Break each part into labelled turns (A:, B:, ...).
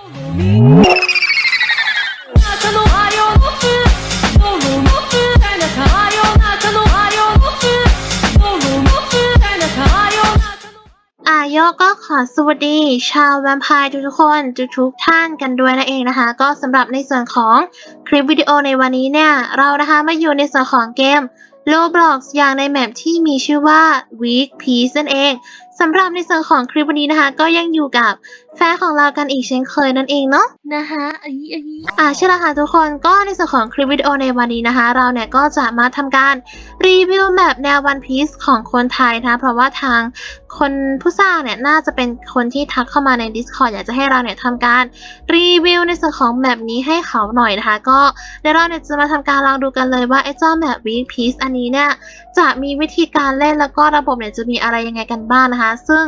A: อายโยก็ขอสวัสดี ชาวแวมไพร์ทุกๆคนทุกๆท่านกันด้วยนั่นเองนะคะ ก็สำหรับในส่วนของคลิปวิดีโอในวันนี้เนี่ย เรานะคะมาอยู่ในส่วนของเกม Roblox อย่างในแมปที่มีชื่อว่า Week Piece นั่นเองสำหรับในส่วนของคลิปวันนี้นะคะ ก็ยังอยู่กับ แฟนของเรากันอีกเช่นเคยนั่นเองเนาะนะคะอีอีอ่าใช่แล้วค่ะทุกคนก็ในส่วนของคลิปวิดีโอในวันนี้นะคะ เราเนี่ยก็จะมาทำการรีวิวแมปแนว One Piece ของคนไทยนะคะเพราะว่าทาง คนผู้สร้างเนี่ยน่าจะเป็นคนที่ทักเข้ามาใน Discord อยากจะให้เราเนี่ยทำการรีวิวในส่วนของแมปนี้ให้เขาหน่อยนะคะ ก็เดี๋ยวเราเนี่ยจะมาทำการลองดูกันเลยว่าไอ้เจ้าแมป Week Piece อันนี้เนี่ยจะมีวิธีการเล่นแล้วก็ระบบเนี่ยจะมีอะไรยังไงกันบ้างนะคะ ซึ่ง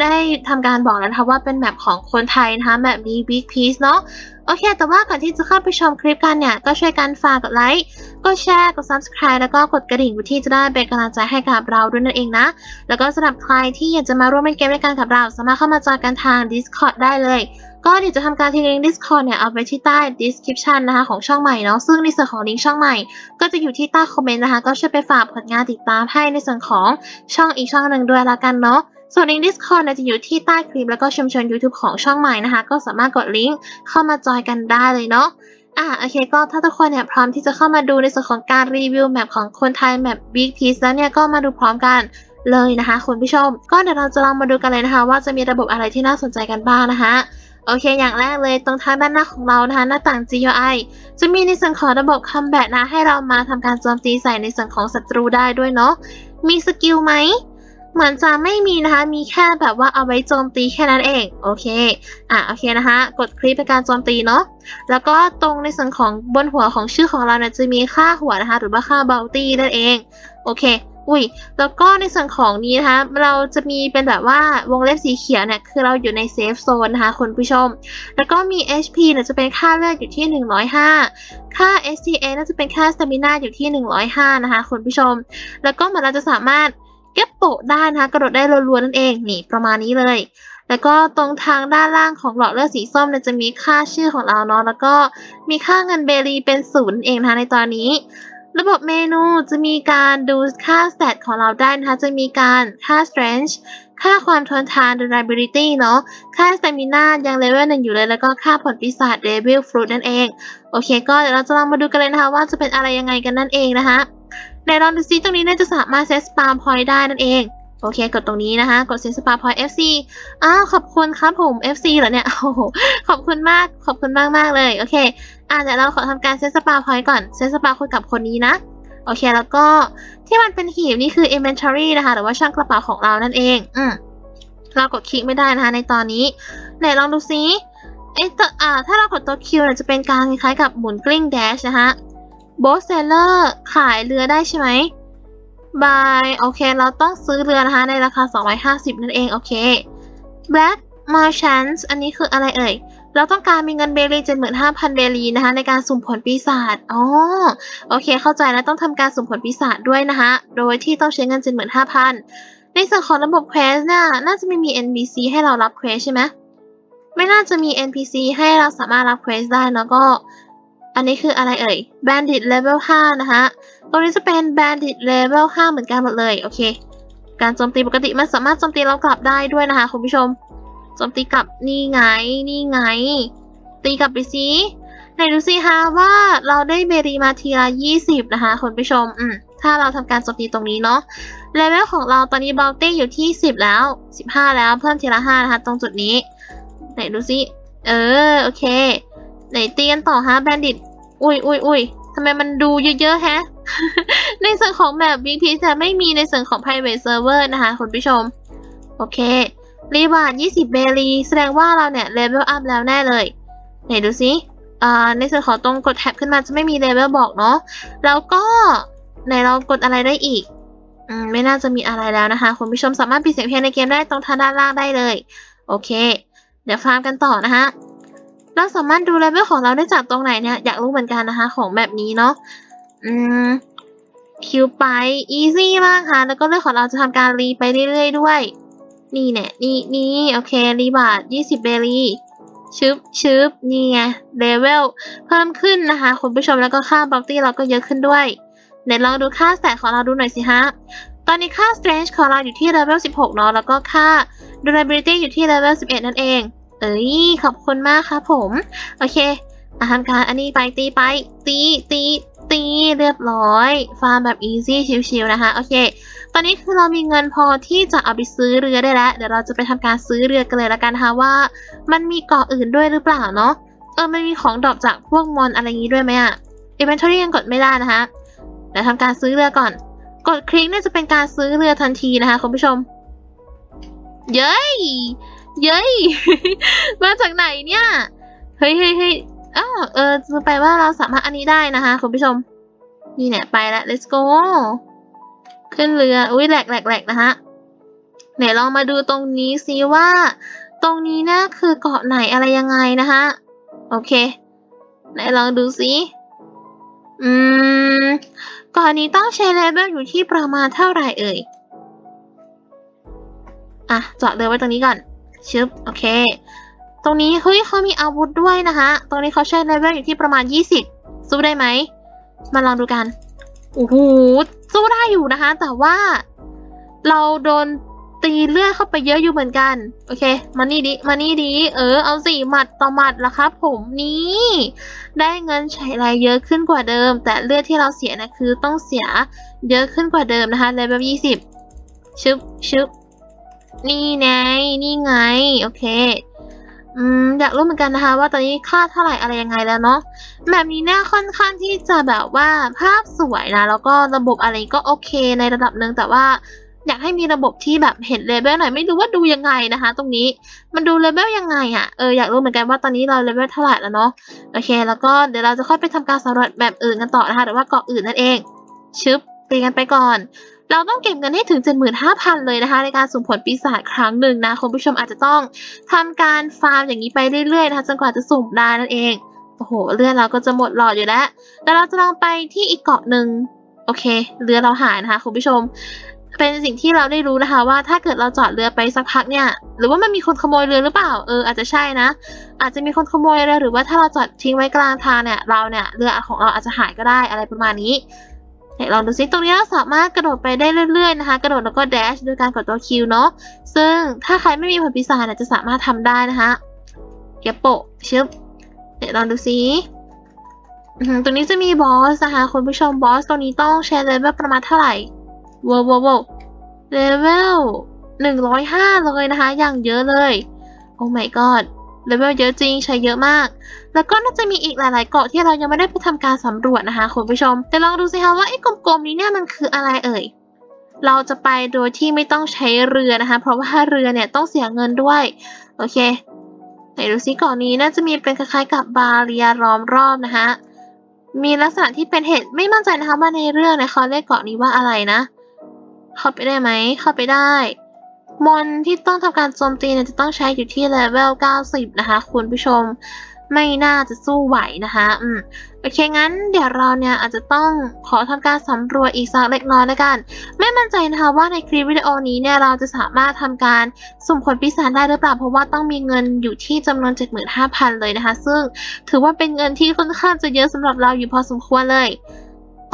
A: ได้ทำการบอกแล้วนะคะว่าเป็นแมปของคนไทยนะคะแมปนี้ Week Piece เนาะโอเค แต่ว่าก่อนที่จะเข้าไปชมคลิปกันเนี่ย ก็ช่วยกันฝากกดไลค์ กดแชร์ กด Subscribe แล้วก็กดกระดิ่งเพื่อที่จะได้เป็นกำลังใจให้กับเราด้วยนั่นเองนะ แล้วก็สำหรับใครที่อยากจะมาร่วมเล่นเกมด้วยกันกับเรา สามารถเข้ามาจอยกันทาง Discord ได้เลย ก็เดี๋ยวจะทำการทิ้งลิงก์ Discord เนี่ยเอาไว้ที่ใต้ description นะคะของช่องใหม่เนาะ ซึ่งในส่วนของลิงก์ช่องใหม่ ก็จะอยู่ที่ใต้คอมเมนต์นะคะ ก็ช่วยไปฝากผลงานติดตามให้ในส่วนของช่องอีกช่องหนึ่งด้วยละกันเนาะ ส่วนลิงก์ Discord เนี่ยจะอยู่ที่ใต้คลิปแล้วก็ชุมชน YouTube ของช่องใหม่นะคะ ก็สามารถกดลิงก์เข้ามาจอยกันได้เลยเนาะอะโอเคก็ถ้าทุกคนเนี่ยพร้อมที่จะเข้ามาดูในส่วนของการรีวิวแมปของคนไทยแมป Big Piece แล้วเนี่ยก็มาดูพร้อมกันเลยนะคะคุณผู้ชม ก็เดี๋ยวเราจะลองมาดูกันเลยนะคะ ว่าจะมีระบบอะไรที่น่าสนใจกันบ้างนะคะโอเค อย่างแรกเลยตรงทางด้านหน้าของเรานะคะ หน้าต่าง GUI จะมีในส่วนของระบบ Combat นะ ให้เรามาทำการโจมตีใส่ในส่วนของศัตรูได้ด้วยเนาะ มีสกิลไหม เหมือนจะไม่มีนะคะ มีแค่แบบว่าเอาไว้โจมตีแค่นั้นเอง โอเค อะ โอเคนะคะ กดคลิกเป็นการโจมตีเนาะ แล้วก็ตรงในส่วนของบนหัวของชื่อของเราเนี่ยจะมีค่าหัวนะคะ หรือว่าค่า bounty นั่นเอง โอเค อุ้ย แล้วก็ในส่วนของนี้นะคะ เราจะมีเป็นแบบว่าวงเล็บสีเขียวเนี่ย คือเราอยู่ในเซฟโซนนะคะคุณผู้ชม แล้วก็มี HP เนี่ยจะเป็นค่าเลือดอยู่ที่ 105ค่า STA น่าจะเป็นค่า stamina อยู่ที่ 105 นะคะคุณผู้ชม แล้วก็เหมือนเราจะสามารถ เก็บโปะได้นะคะกระโดดได้รัวๆนั่นเองนี่ประมาณนี้เลย แล้วก็ตรงทางด้านล่างของหลอดเลือดสีส้มเนี่ยจะมีค่าชื่อของเราเนาะแล้วก็มีค่าเงินเบรีเป็นศูนย์เองนะคะในตอนนี้ ระบบเมนูจะมีการดูค่า stat ของเราได้นะคะจะมีการค่า strength ค่าความทนทาน durability เนาะ ค่า stamina ยังเลเวลหนึ่งอยู่เลย แล้วก็ค่าผลปีศาจ devil fruit นั่นเอง โอเค ก็เดี๋ยวเราจะลองมาดูกันเลยนะคะว่าจะเป็นอะไรยังไงกันนั่นเองนะคะ ในลองดูซิตรงนี้เนี่ยจะสามารถ set spam point ได้นั่นเอง โอเค กดตรงนี้นะคะ กด set spam point FC อ้าวขอบคุณครับผม FC เหรอเนี่ยโอ้โหขอบคุณมากขอบคุณมากมากเลยโอเคอะเดี๋ยวเราขอทำการ set spam point ก่อน set spam คุยกับคนนี้นะโอเคแล้วก็ที่มันเป็นหีบนี่คือ inventory นะคะหรือว่าช่องกระเป๋าของเรานั่นเองอืมเรากดคลิกไม่ได้นะคะ ในตอนนี้ไหนลองดูซิเอ๊ะตัวอ่าถ้าเรากดตัว Q เนี่ยจะเป็นการคล้ายๆกับหมุนกลิ้ง dash นะคะ โบสเซลเลอร์ขายเรือได้ใช่ไหมบายโอเค เราต้องซื้อเรือนะคะ ในราคา 250 นั่นเอง โอเค Black Merchants อันนี้คืออะไรเอ่ย เราต้องการมีเงินเบรี75,000 เบรีนะคะ ในการสุ่มผลปีศาจอ๋อโอเค เข้าใจแล้วต้องทำการสุ่มผลปีศาจด้วยนะคะ โดยที่ต้องใช้เงิน 75,000 ในส่วนของระบบเควสเนี่ยน่าจะไม่มี NPC ให้เรารับเควสใช่ไหมไม่น่าจะมี NPC ให้เราสามารถรับเควสได้แล้วก็ อันนี้คืออะไรเอ่ย Bandit Level 5 นะคะตรงนี้จะเป็น Bandit Level 5 เหมือนกันหมดเลย โอเค การโจมตีปกติมันสามารถโจมตีเรากลับได้ด้วยนะคะคุณผู้ชม โจมตีกลับนี่ไง นี่ไง ตีกลับไปสิไหนดูสิคะว่าเราได้เบรีมาทีละ20นะคะคุณผู้ชม อืม ถ้าเราทำการโจมตีตรงนี้เนาะ เลเวลของเราตอนนี้บอลตี้อยู่ที่10แล้ว15แล้วเพิ่มทีละ5นะคะ ตรงจุดนี้ ไหนดูสิ เออ โอเค ไหนตีกันต่อฮะแบนดิต อุ้ยอุ้ยอุ้ยทำไมมันดูเยอะๆ ฮะ ในส่วนของแบบ Big Piece จะไม่มีในส่วนของ private server นะคะ คุณผู้ชม โอเค รีบาร์ด20 เบรีแสดงว่าเราเนี่ย level up แล้วแน่เลย ไหนดูสิในส่วนของตรงกดแท็บขึ้นมาจะไม่มี level บอกเนาะ แล้วก็ไหนเรากดอะไรได้อีกอมไม่น่าจะมีอะไรแล้วนะคะ คุณผู้ชมสามารถปิดเสียงเพลงในเกมได้ตรงทางด้านล่างได้เลย โอเค เดี๋ยวฟาร์มกันต่อนะคะ เราสามารถดูเลเวลของเราได้จากตรงไหนเนี่ย อยากรู้เหมือนกันนะคะ ของแบบนี้เนาะ อืม คิวไปอีซี่มากค่ะ แล้วก็เรื่องของเราจะทำการรีไปเรื่อยๆด้วย นี่เนี่ย นี่นี่โอเค รีบาท20เบรีชึบชึบนี่ไงเลเวลเพิ่มขึ้นนะคะ คุณผู้ชมแล้วก็ค่าบัฟตี้เราก็เยอะขึ้นด้วยเดี๋ยวลองดูค่าสแตทของเราดูหน่อยสิฮะ ตอนนี้ค่า strength ของเราอยู่ที่เลเวล 16 เนาะ แล้วก็ค่า durability อยู่ที่เลเวล 11 นั่นเอง เอ้ยขอบคุณมากครับผม โอเคอาทำการอันนี้ไปตีไป ตีตีตีเรียบร้อย ฟาร์มแบบ easy ชิวๆนะคะ โอเค ตอนนี้คือเรามีเงินพอที่จะเอาไปซื้อเรือได้แล้ว เดี๋ยวเราจะไปทำการซื้อเรือกันเลยละกันนะคะว่า มันมีเกาะอื่นด้วยหรือเปล่าเนาะเออมันมีของดรอปจากพวกมอนอะไรงี้ด้วยไหมอะ inventory ยังกดไม่ได้นะคะเดี๋ยวทำการซื้อเรือก่อน กดคลิกเนี่ยจะเป็นการซื้อเรือทันทีนะคะคุณผู้ชม เย้ย เย้ย มาจากไหนเนี่ย เฮ้ยเฮ้ยเฮ้ยอ้าวเออจะไปว่าเราสามารถอันนี้ได้นะคะคุณผู้ชม นี่เนี่ยไปแล้ว let's go ขึ้นเรือ อุ้ยแหลกแหลกแหลกนะฮะไหนลองมาดูตรงนี้ซิว่า ตรงนี้นะคือเกาะไหนอะไรยังไงนะคะโอเค ไหนลองดูซิอืมก่อนนี้ต้องใช้เลเวลอยู่ที่ประมาณเท่าไหร่เอ่ย อะเจาะเรือไว้ตรงนี้ก่อน ชึบโอเค ตรงนี้เฮ้ยเขามีอาวุธด้วยนะคะตรงนี้เขาใช้เลเวลอยู่ที่ประมาณ 20 สู้ได้ไหม มาลองดูกันโอ้โหสู้ได้อยู่นะคะ แต่ว่าเราโดนตีเลือดเข้าไปเยอะอยู่เหมือนกัน โอเค มานี่ดิ มานี่ดิ เออ เอาสี่หมัดต่อหมัดละครับผมนี่ได้เงินใช้รายเยอะขึ้นกว่าเดิม แต่เลือดที่เราเสียนะคือต้องเสียเยอะขึ้นกว่าเดิมนะคะเลเวลยี่สิบชึบชึบ นี่ไงนี่ไง โอเค อืม อยากรู้เหมือนกันนะคะ ว่าตอนนี้ค่าเท่าไหร่อะไรยังไงแล้วเนาะแบบนี้เนี่ยค่อนข้างที่จะแบบว่าภาพสวยนะ แล้วก็ระบบอะไรก็โอเคในระดับหนึ่งแต่ว่าอยากให้มีระบบที่แบบเห็นเลเวลหน่อยไม่รู้ว่าดูยังไงนะคะ ตรงนี้มันดูเลเวลยังไงอะ่ะเอออยากรู้เหมือนกันว่าตอนนี้เราเลเวลเท่าไหร่แล้วเนาะโอเค แล้วก็เดี๋ยวเราจะค่อยไปทำการสำรวจแบบอื่นกันต่อนะคะหรือว่าเกาะอื่นนั่นเองชึบตีกันไปก่อน เราต้องเก็บเงินให้ถึง 75,000 เลยนะคะ ในการสุ่มผลปีศาจครั้งหนึ่งนะคุณผู้ชมอาจจะต้องทำการฟาร์มอย่างนี้ไปเรื่อยๆนะคะจนกว่าจะสุ่มได้นั่นเองโอ้โหเลือดเราก็จะหมดหลอดอยู่แล้วแต่เราจะลองไปที่อีกเกาะหนึ่งโอเคเรือเราหายนะคะคุณผู้ชม เป็นสิ่งที่เราได้รู้นะคะ ว่าถ้าเกิดเราจอดเรือไปสักพักเนี่ย หรือว่ามันมีคนขโมยเรือหรือเปล่าเอออาจจะใช่นะ อาจจะมีคนขโมยเรือหรือว่าถ้าเราจอดทิ้งไว้กลางทางเนี่ยเราเนี่ยเรือของเราอาจจะหายก็ได้อะไรประมาณนี้ เดี๋ยวลองดูซิตรงนี้เราสามารถกระโดดไปได้เรื่อยๆนะคะ กระโดดแล้วก็แดชโดยการกดตัวคิวเนาะซึ่งถ้าใครไม่มีผลปีศาจจะสามารถทำได้นะคะเก็บโปะชึบเดี๋ยวลองดูซิตรงนี้จะมีบอสนะคะคุณผู้ชมบอสตรงนี้ต้องใช้เลเวลประมาณเท่าไหร่ว้าวว้าวว้าวเลเวลหนึ่งร้อยห้าเลยนะคะ อย่างเยอะเลย โอ้ my god เลเวลเยอะจริงใช้เยอะมาก แล้วก็น่าจะมีอีกหลาย ๆ เกาะที่เรายังไม่ได้ไปทำการสำรวจนะคะคุณผู้ชม แต่ลองดูสิคะว่าไอ้กลม ๆ นี้เนี่ยมันคืออะไรเอ่ย เราจะไปโดยที่ไม่ต้องใช้เรือนะคะ เพราะว่าเรือเนี่ยต้องเสียเงินด้วย โอเคไหนดูซิเกาะนี้น่าจะมีเป็นคล้ายๆกับบาเรียล้อมรอบนะคะมีลักษณะที่เป็นเห็ดไม่มั่นใจนะคะว่าในเรื่องเนี่ยเขาเรียกเกาะนี้ว่าอะไรนะ เข้าไปได้ไหมเข้าไปได้ มอนที่ต้องทำการโจมตีเนี่ยจะต้องใช้อยู่ที่เลเวล 90 นะคะ คุณผู้ชมไม่น่าจะสู้ไหวนะคะ อืม โอเค งั้นเดี๋ยวเราเนี่ยอาจจะต้องขอทำการสำรวจอีกสักเล็กน้อยแล้วกัน ไม่มั่นใจนะคะว่าในคลิปวิดีโอนี้เนี่ยเราจะสามารถทำการสุ่มผลปีศาจได้หรือเปล่า เพราะว่าต้องมีเงินอยู่ที่จำนวน 75,000 เลยนะคะ ซึ่งถือว่าเป็นเงินที่ค่อนข้างจะเยอะสำหรับเราอยู่พอสมควรเลย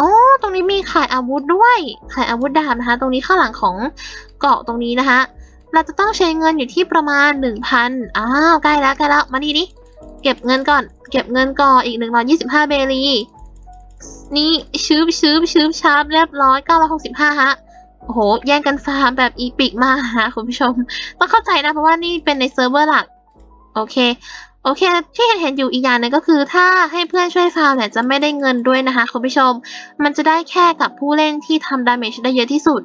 A: อ๋อ ตรงนี้มีขายอาวุธด้วย ขายอาวุธดาบนะคะ ตรงนี้ข้างหลังของเกาะตรงนี้นะคะ เราจะต้องใช้เงินอยู่ที่ประมาณ 1,000อ้าวใกล้แล้วใกล้แล้วมานี่ดิเก็บเงินก่อน เก็บเงินก่อนอีก 125 เบรีนี่ชืบชืบชืบชาร์ปเรียบร้อย 965 ฮะ โอ้โห แย่งกันฟาร์มแบบอีปิกมากฮะคุณผู้ชม ต้องเข้าใจนะ เพราะว่านี่เป็นในเซิร์ฟเวอร์หลัก โอเค โอเค ที่เห็นเห็นอยู่อีกอย่างหนึงก็คือ ถ้าให้เพื่อนช่วยฟาร์มเนี่ยจะไม่ได้เงินด้วยนะคะคุณผู้ชม มันจะได้แค่กับผู้เล่นที่ทำดาเมจได้เยอะที่สุด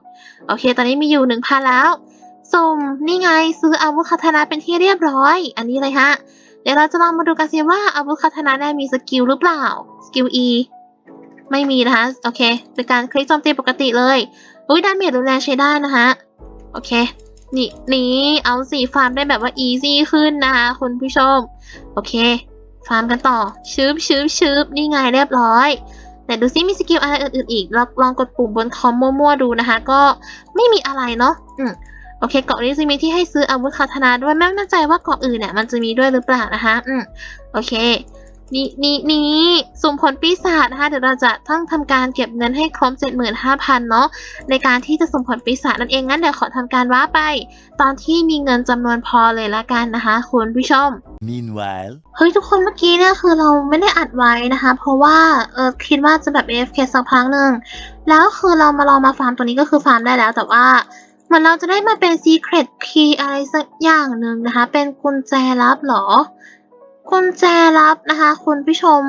A: โอเค ตอนนี้มีอยู่1,000แล้วสุ่มนี่ไงซื้ออาวุธคาทานะเป็นที่เรียบร้อย อันนี้เลยฮะ เดี๋ยวเราจะลองมาดูกันสิว่าอาวุธคาทานะเนี่ยมีสกิลหรือเปล่า สกิล E ไม่มีนะคะ โอเค เป็นการคลิกโจมตีปกติเลยอุ้ยดาเมจรุนแรงใช้ได้นะคะ โอเค นี่นี่เอาสีฟาร์มได้แบบว่า easy ขึ้นนะคะคุณผู้ชม โอเค ฟาร์มกันต่อ ชืบชืบชืบนี่ไงเรียบร้อย แต่ดูซิมีสกิลอะไรอื่นๆอีกลองลองกดปุ่มบนคอมมั่วๆดูนะคะ ก็ไม่มีอะไรเนาะอืมโอเคเกาะนี้จะมีที่ให้ซื้ออาวุธคาถนาด้วยไม่มั่นใจว่าเกาะอื่นเนี่ยมันจะมีด้วยหรือเปล่านะคะ อืมโอเค นี่นี่นี่สุ่มผลปีศาจนะคะเดี๋ยวเราจะต้องทำการเก็บเงินให้ครบ75,000เนาะในการที่จะสุ่มผลปีศาจนั่นเองงั้นเดี๋ยวขอทำการว้าไป ตอนที่มีเงินจำนวนพอเลยละกันนะคะคุณผู้ชม
B: Meanwhile,
A: เฮ้ยทุกคนเมื่อกี้เนี่ยคือเราไม่ได้อัดไว้นะคะ เพราะว่าเออคิดว่าจะแบบ AFK สักพักหนึ่งแล้วคือเรามาลองมาฟาร์มตัวนี้ก็คือฟาร์มได้แล้วแต่ว่าเหมือนเราจะได้มาเป็น Secret Key อะไรสักอย่างหนึ่งนะคะ เป็นกุญแจลับเหรอ กุญแจลับนะคะ คุณผู้ชม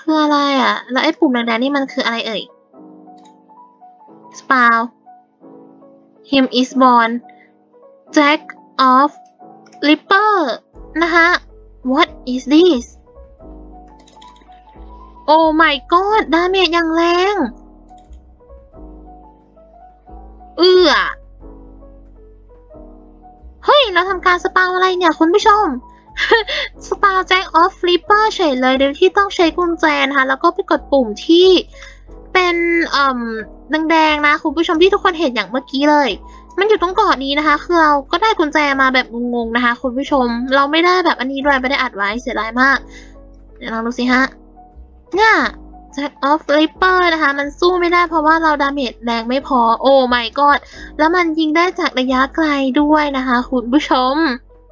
A: คืออะไรอะ่ะ แล้วไอ้ปุ่มแดงๆนี่มันคืออะไรเอ่ย Spout Him is born Jack of Ripper นะคะ What is this Oh my god ดาเมจอย่างแรง เอื้อ เฮ้ย เราทำการสปาวอะไรเนี่ย คุณผู้ชม สปาวแจ็คออฟฟลิปเปอร์เฉยเลยโดยที่ต้องใช้กุญแจนะคะแล้วก็ไปกดปุ่มที่เป็นอ่มแดงๆนะคุณผู้ชมที่ทุกคนเห็นอย่างเมื่อกี้เลย มันอยู่ตรงเกาะนี้นะคะ คือเราก็ได้กุญแจมาแบบงงๆนะคะ คุณผู้ชมเราไม่ได้แบบอันนี้ด้วยไม่ได้อัดไว้เสียดายมากเดี๋ยวลองดูสิฮะเนี่ย Jack of Ripper นะคะ มันสู้ไม่ได้เพราะว่าเราดาเมจแรงไม่พอ โอ้ my god แล้วมันยิงได้จากระยะไกลด้วยนะคะ คุณผู้ชม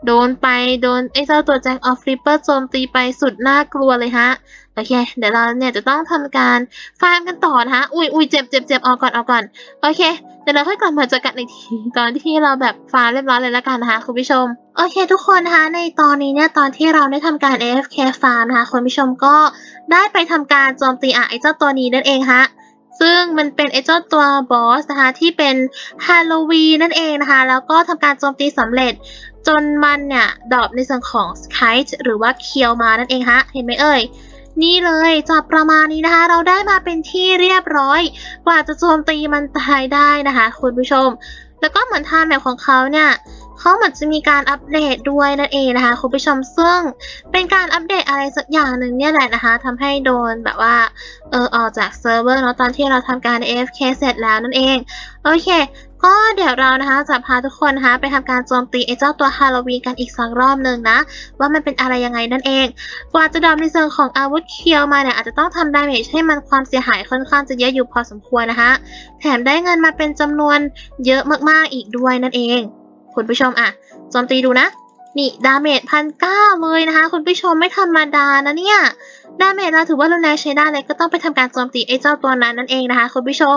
A: โดนไปโดนไอ้เจ้าตัว Jack of Ripper โจมตีไปสุดน่ากลัวเลยฮะ โอเค เดี๋ยวเราเนี่ยจะต้องทำการฟาร์มกันต่อนะคะอุ้ยอุ้ยเจ็บเจ็บเจ็บออกก่อนออกก่อน โอเค เดี๋ยวเราค่อยกลับมาเจอกันอีกทีตอนที่เราแบบฟาร์มเรียบร้อยเลยแล้วกันนะคะคุณผู้ชม โอเค ทุกคนนะคะในตอนนี้เนี่ยตอนที่เราได้ทำการ AFK ฟาร์มนะคะคุณผู้ชมก็ได้ไปทำการโจมตีอะไอ้เจ้าตัวนี้นั่นเองฮะซึ่งมันเป็นไอ้เจ้าตัวบอสนะคะที่เป็นฮาโลวีนนั่นเองนะคะ แล้วก็ทำการโจมตีสำเร็จ จนมันเนี่ยดรอปในส่วนของสกายหรือว่าเคียวมานั่นเองฮะ เห็นไหมเอ่ย นี่เลยจับประมาณนี้นะคะ เราได้มาเป็นที่เรียบร้อย กว่าจะโจมตีมันตายได้นะคะ คุณผู้ชม แล้วก็เหมือนท่าแมปของเขาเนี่ยเขาเหมือนจะมีการอัปเดตด้วยนั่นเองนะคะคุณผู้ชมซึ่งเป็นการอัปเดตอะไรสักอย่างหนึ่งเนี่ยแหละนะคะทำให้โดนแบบว่าเออออกจากเซิร์ฟเวอร์เนาะตอนที่เราทำการ AFK เสร็จแล้วนั่นเอง โอเค ก็เดี๋ยวเรานะคะจะพาทุกคนนะคะไปทำการโจมตีไอ้เจ้าตัวฮาโลวีนกันอีกสักรอบหนึ่งนะ ว่ามันเป็นอะไรยังไงนั่นเอง กว่าจะดรอปในส่วนของอาวุธเคียวมาเนี่ยอาจจะต้องทำดาเมจให้มันความเสียหายค่อนข้างจะเยอะอยู่พอสมควรนะคะ แถมได้เงินมาเป็นจำนวนเยอะมากๆอีกด้วยนั่นเองคุณผู้ชมอะโจมตีดูนะ นี่ดาเมจพันเก้าเลยนะคะ คุณผู้ชมไม่ธรรมดานะเนี่ย ดาเมจเราถือว่ารุนแรงใช้ได้เลยก็ต้องไปทำการโจมตีไอ้เจ้าตัวนั้นนั่นเองนะคะคุณผู้ชม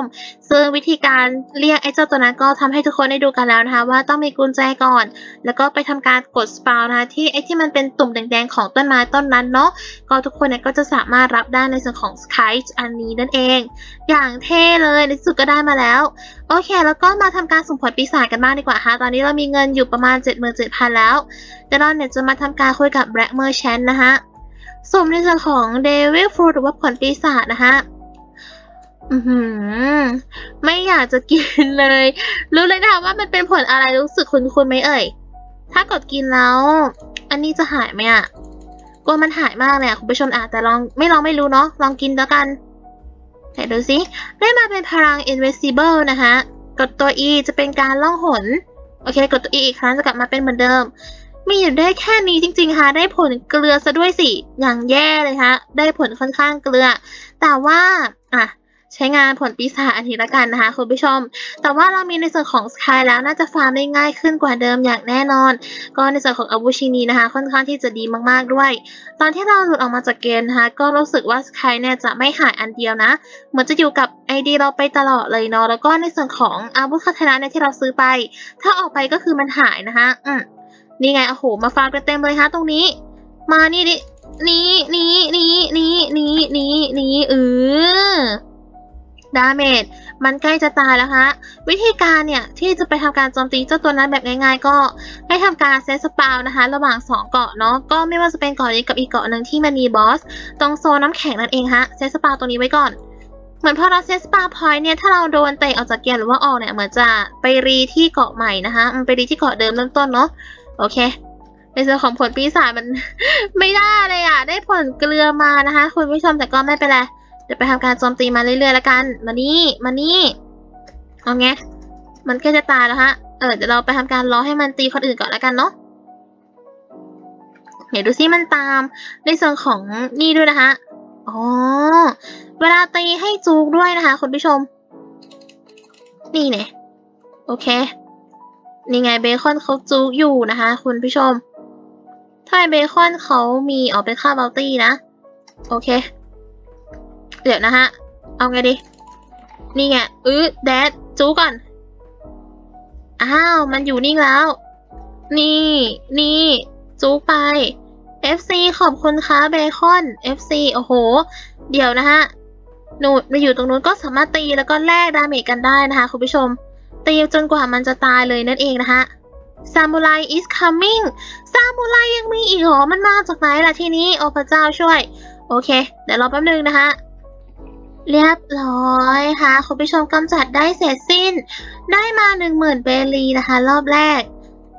A: ซึ่งวิธีการเรียกไอ้เจ้าตัวนั้นก็ทำให้ทุกคนได้ดูกันแล้วนะคะ ว่าต้องมีกุญแจก่อน แล้วก็ไปทำการกดสปาวนะคะที่ไอ้ที่มันเป็นตุ่มแดงๆของต้นไม้ต้นนั้นเนาะก็ทุกคนเนี่ยก็จะสามารถรับได้ในส่วนของสกายอันนี้นั่นเอง อย่างเท่เลยในสุดก็ได้มาแล้วโอเค แล้วก็มาทำการสุ่มผลปีศาจกันบ้างดีกว่าค่ะตอนนี้เรามีเงินอยู่ประมาณ 77,000 แล้วเดี๋ยวเราเนี่ยจะมาทำการคุยกับ Black Merchant นะคะ สมในส่วนของ Devil Fruit หรือว่าผลปีศาจนะคะอือหือไม่อยากจะกินเลย รู้เลยนะคะว่ามันเป็นผลอะไรรู้สึกคุ้นๆไหมเอ่ย ถ้ากดกินแล้ว อันนี้จะหายไหมอะกลัวมันหายมากเลยอะคุณผู้ชมอาจแต่ลองไม่ลองไม่รู้เนาะลองกินแล้วกันไหนดูสิได้มาเป็นพลัง invisible นะคะ กดตัว E จะเป็นการล่องหน โอเค กดตัว E อีกครั้งจะกลับมาเป็นเหมือนเดิม มีอยู่ได้แค่นี้จริงๆค่ะได้ผลเกลือซะด้วยสิ อย่างแย่เลยค่ะได้ผลค่อนข้างเกลือ แต่ว่าอะใช้งานผลปีศาจอันนี้ละกันนะคะคุณผู้ชม แต่ว่าเรามีในส่วนของสกายแล้วน่าจะฟาร์มได้ง่ายขึ้นกว่าเดิมอย่างแน่นอน ก็ในส่วนของอาวุชินีนะคะ ค่อนข้างที่จะดีมากๆด้วย ตอนที่เราหลุดออกมาจากเกมนะคะ ก็รู้สึกว่าสกายเนี่ยจะไม่หายอันเดียวนะ เหมือนจะอยู่กับไอดีเราไปตลอดเลยเนาะ แล้วก็ในส่วนของอาวุธคาถนาเนี่ยที่เราซื้อไป ถ้าออกไปก็คือมันหายนะคะ อืม นี่ไงโอ้โห มาฟาร์มกันเต็มเลยฮะตรงนี้ มานี่ดินี่นี่นี่นี่นี่นี่นี่เออดาเมจมันใกล้จะตายแล้วฮะวิธีการเนี่ยที่จะไปทำการโจมตีเจ้าตัวนั้นแบบง่าย ๆ ก็ให้ทำการเซตสปาวนะคะ ระหว่าง 2 เกาะเนาะก็ไม่ว่าจะเป็นเกาะนี้กับอีกเกาะหนึ่งที่มันมีบอสตรงโซนน้ำแข็งนั่นเองฮะเซตสปาวตรงนี้ไว้ก่อน เหมือนพอเราเซตสปาพอยต์เนี่ยถ้าเราโดนเตะออกจากเกมหรือว่าออกเนี่ยเหมือนจะไปรีที่เกาะใหม่นะคะมันไปรีที่เกาะเดิมเริ่มต้นเนาะ โอเค ในส่วนของผลปีศาจมัน ไม่ได้เลยอะ ได้ผลเกลือมานะคะ คุณผู้ชมแต่ก็ไม่เป็นไร เดี๋ยวไปทำการโจมตีมาเรื่อยๆแล้วกัน มานี่มานี่เอาไงมันใกล้จะตายแล้วฮะ เออเดี๋ยวเราไปทำการรอให้มันตีคนอื่นก่อนแล้วกันเนาะเดี๋ยวดูซิมันตามในส่วนของนี่ด้วยนะคะ อ๋อ เวลาตีให้จูกด้วยนะคะ คุณผู้ชม นี่เนี่ยโอเค นี่ไงเบคอนเขาจูกอยู่นะคะ คุณผู้ชม ถ้าเบคอนเขามีออกเป็นค่าบัลตี้นะ โอเค เดี๋ยวนะฮะ เอาไงดี นี่ไงอื้อแดดจูก่อน อ้าว มันอยู่นิ่งแล้ว นี่ นี่ จูไป FC ขอบคุณค่ะเบคอน FC โอ้โห เดี๋ยวนะฮะหนูมาอยู่ตรงนู้นก็สามารถตีแล้วก็แลกดาเมจกันได้นะคะ คุณผู้ชม ตีจนกว่ามันจะตายเลยนั่นเองนะคะซามูไร is coming ซามูไรยังมีอีกหรอ มันมาจากไหนล่ะทีนี้ โอ้พระเจ้าช่วย โอเค เดี๋ยวรอแป๊บนึงนะคะ เรียบร้อยค่ะคุณผู้ชมกำจัดได้เสร็จสิ้น ได้มาหนึ่งหมื่นเบลีนะคะ รอบแรก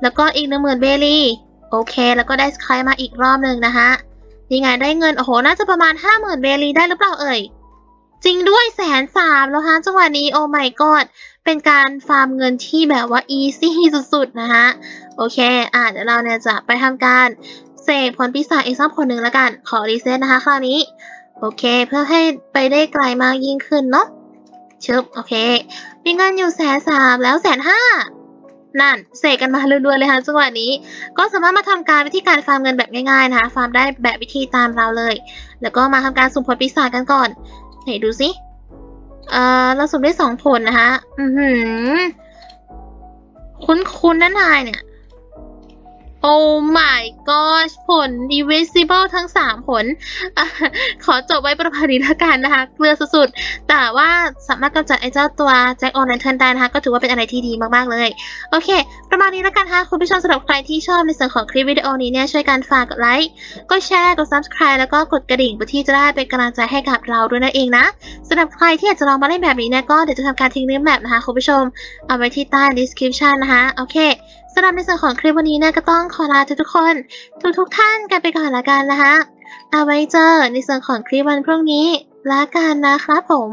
A: แล้วก็อีกหนึ่งหมื่นเบลีโอเค แล้วก็ได้สกายมาอีกรอบหนึ่งนะคะยังไงได้เงิน โอ้โห น่าจะประมาณห้าหมื่นเบลีได้หรือเปล่าเอ่ย จริงด้วยแสนสามแล้วฮะจังหวะนี้โอ้ my god เป็นการฟาร์มเงินที่แบบว่า easy สุดๆนะคะโอเค อะเดี๋ยวเราเนี่ยจะไปทำการเสกผลปีศาจอีกสักผลหนึ่งแล้วกัน ขอรีเซ็ตนะคะ คราวนี้ โอเค เพื่อให้ไปได้ไกลมากยิ่งขึ้นเนาะชึบโอเค มีเงินอยู่แสนสามแล้วแสนห้านั่นเสกกันมารัวๆเลยค่ะจังหวะนี้ ก็สามารถมาทำการวิธีการฟาร์มเงินแบบง่ายๆนะคะฟาร์มได้แบบวิธีตามเราเลย แล้วก็มาทำการสุ่มผลปีศาจกันก่อนไหนดูสิ อ่า เราสุ่มได้สองผลนะคะอือหือ คุ้นๆนั่นนายเนี่ย โอ้ my god ผล divisible ทั้ง 3 ผลอขอจบไว้ประมาณนี้ละกันนะคะ เกลือสุดๆ แต่ว่าสามารถกำจัดไอ้เจ้าตัวแจ็คออนแลนเทิร์นได้นะคะ ก็ถือว่าเป็นอะไรที่ดีมากๆเลย โอเค ประมาณนี้ละกันค่ะ คุณผู้ชมสำหรับใครที่ชอบในส่วนของคลิปวิดีโอนี้เนี่ย ช่วยกันฝากกดไลค์ กดแชร์ กด subscribe แล้วก็กดกระดิ่งเพื่อที่จะได้เป็นกำลังใจให้กับเราด้วยนั่นเองนะสำหรับใครที่อยากจะลองมาเล่นแบบนี้เนี่ยก็เดี๋ยวจะทำการทิ้งลิงก์แบบนะคะคุณผู้ชมเอาไว้ที่ใต้ description นะคะ โอเค สำหรับในส่วนของคลิปวันนี้นะก็ต้องขอลาทุกทุกคน ทุกทุกท่านกันไปก่อนละกันนะคะเอาไว้เจอในส่วนของคลิปวันพรุ่งนี้ละกันนะครับผม